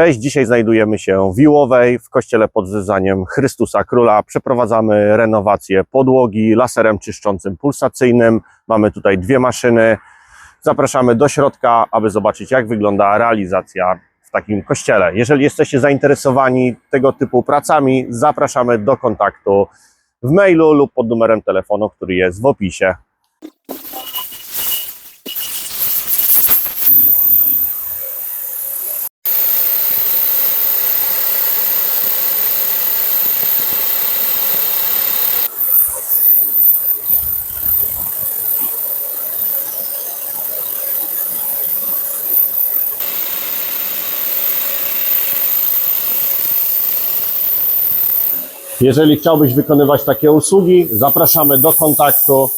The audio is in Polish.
Cześć, dzisiaj znajdujemy się w Iłowej, w kościele pod wezwaniem Chrystusa Króla. Przeprowadzamy renowację podłogi laserem czyszczącym pulsacyjnym. Mamy tutaj dwie maszyny. Zapraszamy do środka, aby zobaczyć, jak wygląda realizacja w takim kościele. Jeżeli jesteście zainteresowani tego typu pracami, zapraszamy do kontaktu w mailu lub pod numerem telefonu, który jest w opisie. Jeżeli chciałbyś wykonywać takie usługi, zapraszamy do kontaktu.